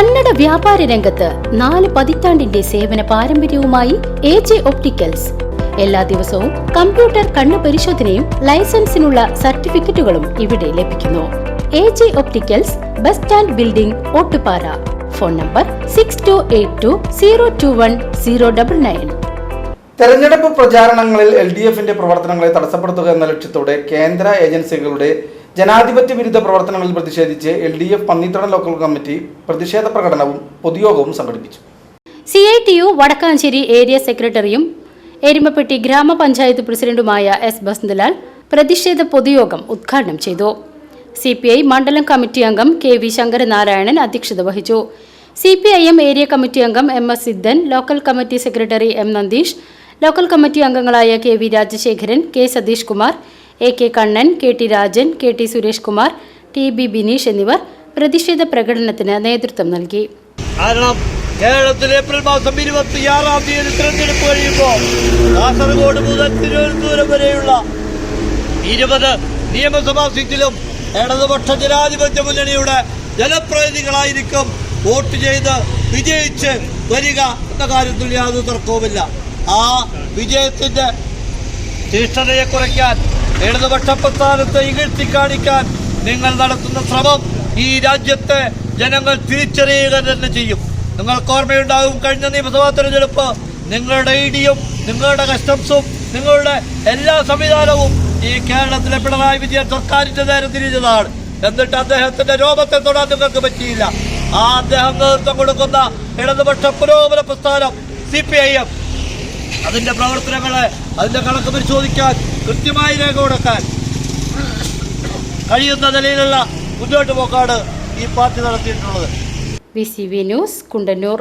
കന്നഡ വ്യാപാര രംഗത്ത് നാല് പതിറ്റാണ്ടിന്റെ സേവന പാരമ്പര്യവുമായി എ ജെ ഒപ്റ്റിക്കൽസ്. എല്ലാ ദിവസവും കമ്പ്യൂട്ടർ കണ്ണു പരിശോധനയും ലൈസൻസിനുള്ള സർട്ടിഫിക്കറ്റുകളും ഇവിടെ ലഭിക്കുന്നു. A J opticals bus stand building Ottupara. Phone number six two eight two zero two one zero double nine തെരഞ്ഞെടുപ്പ് പ്രചാരണങ്ങളിൽ എൽ ഡി എഫിന്റെ പ്രവർത്തനങ്ങളെ തടസ്സപ്പെടുത്തുക എന്ന ലക്ഷ്യത്തോടെ കേന്ദ്ര ഏജൻസികളുടെ ജനാധിപത്യ വിരുദ്ധ പ്രവർത്തനങ്ങളിൽ പ്രതിഷേധിച്ച് L D F Pannithada local committee പ്രതിഷേധ പ്രകടനവും പൊതുയോഗവും സംഘടിപ്പിച്ചു. C I T U Vadakkanchery area സെക്രട്ടറിയും എരുമപ്പെട്ടി ഗ്രാമപഞ്ചായത്ത് പ്രസിഡന്റുമായ എസ് ബസന്തലാൽ പ്രതിഷേധ പൊതുയോഗം ഉദ്ഘാടനം ചെയ്തു. സി പി ഐ മണ്ഡലം കമ്മിറ്റി അംഗം കെ വി ശങ്കരനാരായണൻ അധ്യക്ഷത വഹിച്ചു. C P I M area committee അംഗം M S Siddhan local committee secretary M Nandeesh local committee അംഗങ്ങളായ K V Rajasekharan K Satheesh Kumar A K Kannan K T Rajan K T Suresh Kumar T B Bineesh എന്നിവർ പ്രതിഷേധ പ്രകടനത്തിന് നേതൃത്വം നൽകി. കാരണം കേരളത്തിൽ April മാസം ഇരുപത്തിയാറാം തീയതി തിരഞ്ഞെടുപ്പ് കഴിയുമ്പോൾ കാസർഗോഡ് മുതൽ തിരുവനന്തപുരം വരെയുള്ള ഇരുപത് നിയമസഭാ സീറ്റിലും ഇടതുപക്ഷ ജനാധിപത്യ മുന്നണിയുടെ ജനപ്രതിനിധികളായിരിക്കും വോട്ട് ചെയ്ത് വിജയിച്ച് വരിക എന്ന കാര്യത്തിൽ യാതൊരു തർക്കവുമില്ല. ആ വിജയത്തിന്റെ തീഷ്ണതയെ കുറയ്ക്കാൻ ഇടതുപക്ഷ പ്രസ്ഥാനത്തെ ഇകഴ്ത്തി കാണിക്കാൻ നിങ്ങൾ നടത്തുന്ന ശ്രമം ഈ രാജ്യത്തെ ജനങ്ങൾ തിരിച്ചറിയുക തന്നെ ചെയ്യും. നിങ്ങൾക്ക് ഓർമ്മയുണ്ടാകും കഴിഞ്ഞ നിയമസഭാ തെരഞ്ഞെടുപ്പ് നിങ്ങളുടെ ഐഡിയും നിങ്ങളുടെ കസ്റ്റംസും നിങ്ങളുടെ എല്ലാ സംവിധാനവും ഈ കേരളത്തിലെ പിണറായി വിജയൻ സർക്കാരിന്റെ നേരെ തിരിഞ്ഞതാണ്. എന്നിട്ട് അദ്ദേഹത്തിന്റെ രോമത്തെ തൊടാൻ നിങ്ങൾക്ക് പറ്റിയില്ല. ആ അദ്ദേഹം നേതൃത്വം കൊടുക്കുന്ന ഇടതുപക്ഷ പുരോഗമന പ്രസ്ഥാനം സി പി ഐ എം. അതിന്റെ പ്രവർത്തനങ്ങളെ അതിന്റെ കണക്ക് പരിശോധിക്കാൻ കൃത്യമായി രേഖ കൊടുക്കാൻ കഴിയുന്ന നിലയിലുള്ള മുന്നോട്ട് പോക്കാണ് ഈ പാർട്ടി നടത്തിയിട്ടുള്ളത്. V C V news Kundannoor.